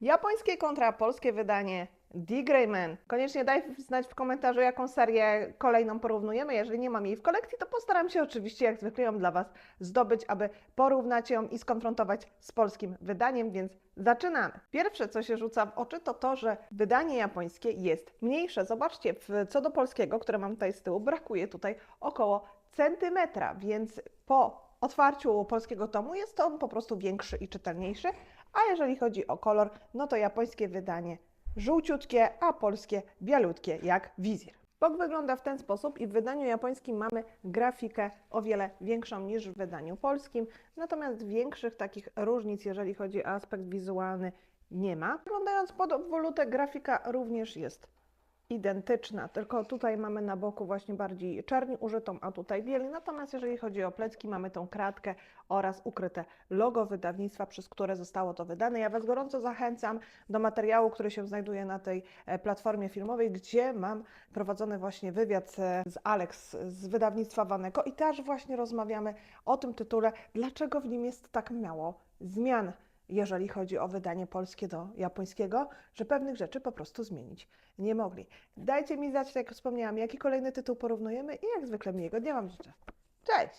Japońskie kontra polskie wydanie The Grey Man. Koniecznie daj znać w komentarzu, jaką serię kolejną porównujemy. Jeżeli nie mam jej w kolekcji, to postaram się oczywiście, jak zwykle, ją dla Was zdobyć, aby porównać ją i skonfrontować z polskim wydaniem, więc zaczynamy. Pierwsze, co się rzuca w oczy, to to, że wydanie japońskie jest mniejsze. Zobaczcie, co do polskiego, które mam tutaj z tyłu, brakuje tutaj około centymetra, więc po otwarciu polskiego tomu jest on po prostu większy i czytelniejszy. A jeżeli chodzi o kolor, no to japońskie wydanie żółciutkie, a polskie bialutkie jak wizir. Bok wygląda w ten sposób i w wydaniu japońskim mamy grafikę o wiele większą niż w wydaniu polskim, natomiast większych takich różnic, jeżeli chodzi o aspekt wizualny, nie ma. Wyglądając pod obwolutę, grafika również jest identyczna, tylko tutaj mamy na boku właśnie bardziej czerni użytą, a tutaj bieli. Natomiast jeżeli chodzi o plecki, mamy tą kratkę oraz ukryte logo wydawnictwa, przez które zostało to wydane. Ja Was gorąco zachęcam do materiału, który się znajduje na tej e, platformie filmowej, gdzie mam prowadzony właśnie wywiad e, z Alex z wydawnictwa Wanego i też właśnie rozmawiamy o tym tytule, dlaczego w nim jest tak mało zmian jeżeli chodzi o wydanie polskie do japońskiego, że pewnych rzeczy po prostu zmienić nie mogli. Dajcie mi znać, tak jak wspomniałam, jaki kolejny tytuł porównujemy i jak zwykle miłego dnia Wam życzę. Cześć!